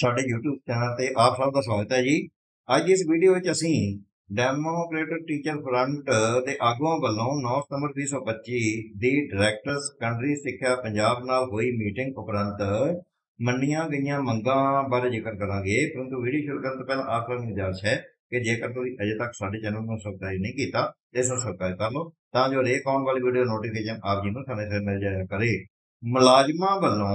ਸਾਡੇ YouTube channel ਤੇ ਆਪ ਸਭ ਦਾ ਸਵਾਗਤ ਹੈ ਜੀ। ਅੱਜ ਇਸ ਵੀਡੀਓ ਵਿੱਚ ਅਸੀਂ ਡੈਮੋਕ੍ਰੇਟਿਕ ਟੀਚਰ ਫਰੰਟ ਦੇ ਆਗੂਆਂ ਵੱਲੋਂ 9 ਸਤੰਬਰ 2025 ਦੀ ਡਾਇਰੈਕਟਰ ਸੈਕੰਡਰੀ ਸਿੱਖਿਆ ਪੰਜਾਬ ਨਾਲ ਹੋਈ ਮੀਟਿੰਗ ਉਪਰੰਤ ਮੰਨੀਆਂ ਗਈਆਂ ਮੰਗਾਂ ਬਾਰੇ ਜ਼ਿਕਰ ਕਰਾਂਗੇ। ਪਰੰਤੂ ਵੀਡੀਓ ਸ਼ੁਰੂ ਕਰਨ ਤੋਂ ਪਹਿਲਾਂ ਆਪ ਨੂੰ ਗੁਜ਼ਾਰਿਸ਼ ਹੈ ਕਿ ਜੇਕਰ ਤੁਸੀਂ ਅਜੇ ਤੱਕ ਸਾਡੇ ਚੈਨਲ ਨੂੰ ਸਬਸਕ੍ਰਾਈਬ ਨਹੀਂ ਕੀਤਾ ਤੇ ਸਬਸਕ੍ਰਾਈਬ ਕਰ ਲਓ ਤਾਂ ਜੋ ਹਰੇਕ ਆਉਣ ਵਾਲੀ ਵੀਡੀਓ ਨੋਟੀਫਿਕੇਸ਼ਨ ਆਪ ਜੀ ਨੂੰ ਸਮੇਂ ਸਿਰ ਮਿਲ ਜਾਇਆ ਕਰੇ। ਮੁਲਾਜ਼ਮਾਂ ਵੱਲੋਂ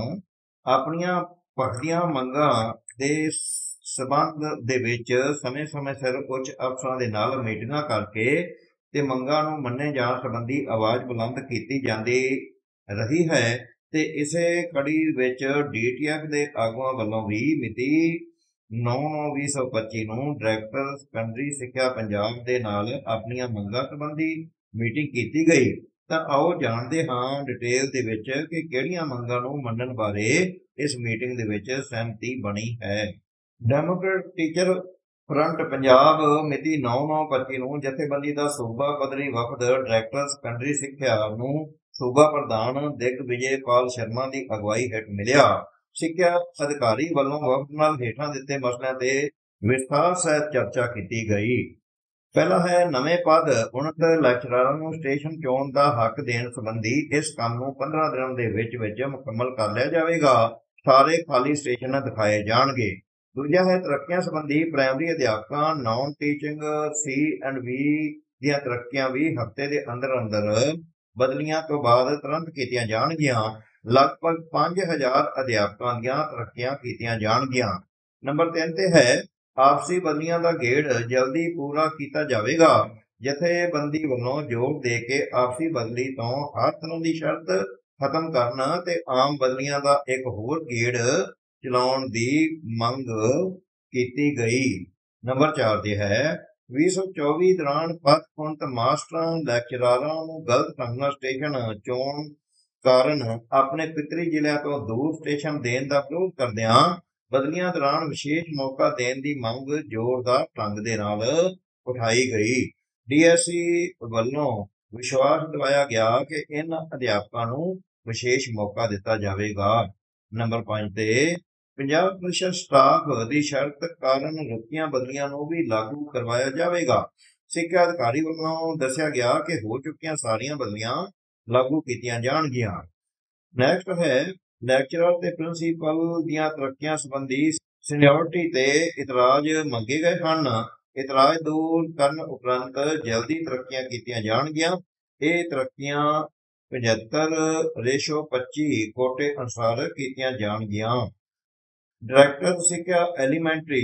ਆਪਣੀਆਂ ਪੱਕੀਆਂ ਮੰਗਾਂ ਦੇ ਸਬੰਧ ਦੇ ਵਿੱਚ ਸਮੇਂ-ਸਮੇਂ ਸਿਰ ਉੱਚ ਅਫਸਰਾਂ ਦੇ ਨਾਲ ਮੀਟਿੰਗਾਂ ਕਰਕੇ ਤੇ ਮੰਗਾਂ ਨੂੰ ਮੰਨੇ ਜਾਣ ਸੰਬੰਧੀ ਆਵਾਜ਼ ਬੁਲੰਦ ਕੀਤੀ ਜਾਂਦੀ ਰਹੀ ਹੈ ਤੇ ਇਸੇ ਕੜੀ ਵਿੱਚ ਡੀਟੀਐਫ ਦੇ ਆਗੂਆਂ ਵੱਲੋਂ ਵੀ ਮਿਤੀ 9/2025 ਨੂੰ ਡਾਇਰੈਕਟਰ ਸੈਕੰਡਰੀ ਸਿੱਖਿਆ ਪੰਜਾਬ ਦੇ ਨਾਲ ਆਪਣੀਆਂ ਮੰਗਾਂ ਸੰਬੰਧੀ ਮੀਟਿੰਗ ਕੀਤੀ ਗਈ। ਤਾਂ ਆਓ ਜਾਣਦੇ ਹਾਂ ਡਿਟੇਲ ਦੇ ਵਿੱਚ ਕਿ ਕਿਹੜੀਆਂ ਮੰਗਾਂ ਨੂੰ ਮੰਨਣ ਬਾਰੇ ਇਸ ਮੀਟਿੰਗ ਦੇ ਵਿੱਚ ਸਹਿਮਤੀ ਬਣੀ ਹੈ। ਡੈਮੋਕ੍ਰੇਟ ਟੀਚਰ ਫਰੰਟ ਪੰਜਾਬ ਮਿਤੀ 9/9/25 ਨੂੰ ਜਥੇਬੰਦੀ ਦਾ ਸੂਬਾ ਪੱਧਰੀ ਵਫਦ ਡਾਇਰੈਕਟਰ ਸੈਕੰਡਰੀ ਸਿੱਖਿਆ ਨੂੰ ਸੂਬਾ ਪ੍ਰਧਾਨ ਦਿਗਵਿਜੇਪਾਲ ਸ਼ਰਮਾ ਦੀ ਅਗਵਾਈ ਹੇਠ ਮਿਲਿਆ। ਸਿੱਖਿਆ ਅਧਿਕਾਰੀ ਵੱਲੋਂ ਵਫਦ ਨਾਲ ਹੇਠਾਂ ਦਿੱਤੇ ਮਸਲਿਆਂ ਤੇ ਵਿਸਥਾਰ ਸਹਿਤ ਚਰਚਾ ਕੀਤੀ ਗਈ। ਪਹਿਲਾ ਹੈ ਨਵੇਂ ਪਦ। 69 ਲੈਕਚਰਾਰਾਂ ਨੂੰ ਸਟੇਸ਼ਨ ਚੋਣ ਦਾ ਹੱਕ ਦੇਣ ਸੰਬੰਧੀ ਇਸ ਕੰਮ ਨੂੰ 15 ਦਿਨਾਂ ਦੇ ਵਿੱਚ ਵਿੱਚ ਮੁਕੰਮਲ ਕਰ ਲਿਆ ਜਾਵੇਗਾ। ਸਾਰੇ ਖਾਲੀ ਸਟੇਸ਼ਨ ਦਿਖਾਏ ਜਾਣਗੇ। ਦੂਜਾ ਹੈ ਤਰੱਕੀਆਂ ਸੰਬੰਧੀ ਪ੍ਰਾਇਮਰੀ ਅਧਿਆਪਕਾਂ, non teaching, C and V ਦੀਆਂ ਤਰੱਕੀਆਂ ਵੀ ਹਫ਼ਤੇ ਦੇ ਅੰਦਰ ਅੰਦਰ ਬਦਲੀਆਂ ਤੋਂ ਬਾਅਦ ਤੁਰੰਤ ਕੀਤੀਆਂ ਜਾਣਗੀਆਂ। ਲਗਭਗ 5000 ਅਧਿਆਪਕਾਂ ਦੀਆਂ ਤਰੱਕੀਆਂ ਕੀਤੀਆਂ ਜਾਣਗੀਆਂ। ਨੰਬਰ 3 ਤੇ ਹੈ ਆਪਸੀ ਬਦਲੀਆਂ ਦਾ ਗੇੜ ਜਲਦੀ ਪੂਰਾ ਕੀਤਾ ਜਾਵੇਗਾ। ਜਥੇਬੰਦੀ ਵੱਲੋਂ ਜ਼ੋਰ ਦੇ ਕੇ ਆਪਸੀ ਬਦਲੀ ਤੋਂ ਹਰ ਦੀ ਸ਼ਰਤ ਖਤਮ ਕਰਨਾ ਤੇ ਆਮ ਬਦਲੀਆਂ ਦਾ ਇੱਕ ਹੋਰ ਗੇੜ ਚਲਾਉਣ ਦੀ ਮੰਗ ਕੀਤੀ ਗਈ। ਨੰਬਰ 4 ਤੇ ਹੈ 2024 ਦੌਰਾਨ ਪਦਪੁੰਤ ਮਾਸਟਰਾਂ, ਲੈਕਚਰਾਰਾਂ ਨੂੰ ਗਲਤ ਢੰਗ ਨਾਲ ਸਟੇਸ਼ਨ ਚੋਣ ਕਾਰਨ ਆਪਣੇ ਪਿਤਰੀ ਜ਼ਿਲ੍ਹਿਆਂ ਤੋਂ ਦੂਰ ਸਟੇਸ਼ਨ ਦੇਣ ਦਾ ਵਿਰੋਧ ਕਰਦਿਆਂ ਬਦਲੀਆਂ ਦੌਰਾਨ ਵਿਸ਼ੇਸ਼ ਮੌਕਾ ਦੇਣ ਦੀ ਮੰਗ ਜ਼ੋਰਦਾਰ ਢੰਗ ਦੇ ਨਾਲ ਉਠਾਈ ਗਈ। ਡੀਐਸਸੀ ਵੱਲੋਂ ਵਿਸ਼ਵਾਸ ਦਿਵਾਇਆ ਗਿਆ ਕਿ ਇਹਨਾਂ ਅਧਿਆਪਕਾਂ ਨੂੰ ਵਿਸ਼ੇਸ਼ ਮੌਕਾ ਦਿੱਤਾ ਜਾਵੇਗਾ। ਨੰਬਰ 5 ਤੇ ਪੰਜਾਬ ਪ੍ਰਸ਼ਾਸਨ ਸਟਾਫ ਦੀ ਸ਼ਰਤ ਕਾਰਨ ਰੁਕੀਆਂ ਬਦਲੀਆਂ ਨੂੰ ਵੀ ਲਾਗੂ ਕਰਵਾਇਆ ਜਾਵੇਗਾ। ਸਿੱਖਿਆ ਅਧਿਕਾਰੀ ਵੱਲੋਂ ਦੱਸਿਆ ਗਿਆ ਕਿ ਹੋ ਚੁੱਕੀਆਂ ਸਾਰੀਆਂ ਬਦਲੀਆਂ ਲਾਗੂ ਕੀਤੀਆਂ ਜਾਣਗੀਆਂ। ਨੈਕਸਟ ਹੈ ਲੈਕਚਰਰ ਤੇ ਪ੍ਰਿੰਸੀਪਲ ਦੀਆਂ ਤਰੱਕੀਆਂ ਸੰਬੰਧੀ ਸੀਨੀਅਰਟੀ ਤੇ ਇਤਰਾਜ਼ ਮੰਗੇ ਗਏ ਹਨ। ਇਤਰਾਜ਼ ਦੂਰ ਕਰਨ ਉਪਰੰਤ ਜਲਦੀ ਤਰੱਕੀਆਂ ਕੀਤੀਆਂ ਜਾਣਗੀਆਂ। ਇਹ ਤਰੱਕੀਆਂ 75 ਰੇਸ਼ੋ 25 ਕੋਟੇ ਅਨੁਸਾਰ ਕੀਤੀਆਂ ਜਾਣਗੀਆਂ। ਡਾਇਰੈਕਟਰ ਸਿੱਖਿਆ ਐਲੀਮੈਂਟਰੀ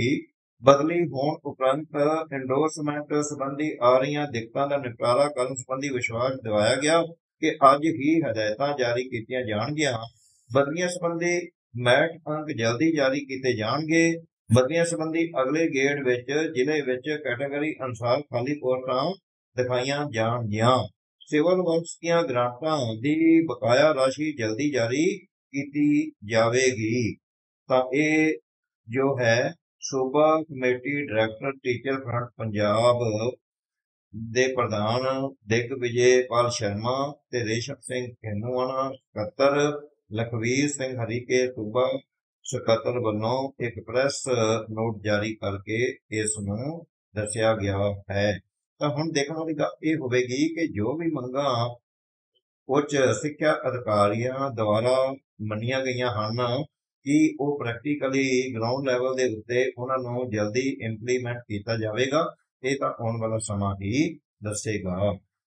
ਬਦਲੀ ਹੋਣ ਉਪਰੰਤ ਇੰਡੋਰਸਮੈਂਟ ਸੰਬੰਧੀ ਆ ਰਹੀਆਂ ਦਿੱਕਤਾਂ ਦਾ ਨਿਪਟਾਰਾ ਕਰਨ ਸੰਬੰਧੀ ਵਿਸ਼ਵਾਸ ਦਿਵਾਇਆ ਗਿਆ ਕਿ ਅੱਜ ਹੀ ਹਦਾਇਤਾਂ ਜਾਰੀ ਕੀਤੀਆਂ ਜਾਣਗੀਆਂ। ਬਦਲੀਆਂ ਸੰਬੰਧੀ ਮੈਟ ਅੰਕ ਜਲਦੀ ਜਾਰੀ ਕੀਤੇ ਜਾਣਗੇ। ਬਦਲੀਆਂ ਸੰਬੰਧੀ ਅਗਲੇ ਗੇੜ ਵਿੱਚ ਜ਼ਿਲ੍ਹੇ ਵਿੱਚ ਕੈਟਾਗਰੀ ਅਨੁਸਾਰ ਖਾਲੀ ਪੋਸਟਾਂ ਦਿਖਾਈਆਂ ਜਾਣਗੀਆਂ। ਸਿਵਲ ਵਰਕਸ ਦੀਆਂ ਗ੍ਰਾਂਟਾਂ ਦੀ ਬਕਾਇਆ ਰਾਸ਼ੀ ਜਲਦੀ ਜਾਰੀ ਕੀਤੀ ਜਾਵੇਗੀ। ਤਾਂ ਇਹ ਜੋ ਹੈ, ਸੂਬਾ committee director, teacher front Punjab ਦੇ ਪ੍ਰਧਾਨ ਦਿੱਗ ਵਿਜੇ ਪਾਲ ਸ਼ਰਮਾ ਤੇ ਰੇਸ਼ਮ ਸਿੰਘ ਖੇਨੂਆਣਾ ਸਕੱਤਰ ਲਖਵੀਰ ਸਿੰਘ ਹਰੀਕੇ ਸੂਬਾ ਸਕੱਤਰ ਵੱਲੋਂ ਇੱਕ ਪ੍ਰੈਸ ਨੋਟ ਜਾਰੀ ਕਰਕੇ ਇਸ ਨੂੰ ਦੱਸਿਆ ਗਿਆ ਹੈ। ਤਾਂ ਹੁਣ ਦੇਖਣ ਵਾਲੀ ਗੱਲ ਇਹ ਹੋਵੇਗੀ ਕਿ ਜੋ ਵੀ ਮੰਗਾਂ ਉੱਚ ਸਿੱਖਿਆ ਅਧਿਕਾਰੀਆਂ ਦੁਆਰਾ ਮੰਨੀਆਂ ਗਈਆਂ ਹਨ, ਕਿ ਉਹ ਪ੍ਰੈਕਟੀਕਲੀ ਗਰਾਊਂਡ ਲੈਵਲ ਦੇ ਉੱਤੇ ਉਹਨਾਂ ਨੂੰ ਜਲਦੀ ਇੰਪਲੀਮੈਂਟ ਕੀਤਾ ਜਾਵੇਗਾ, ਇਹ ਤਾਂ ਆਉਣ ਵਾਲਾ ਸਮਾਂ ਹੀ ਦੱਸੇਗਾ।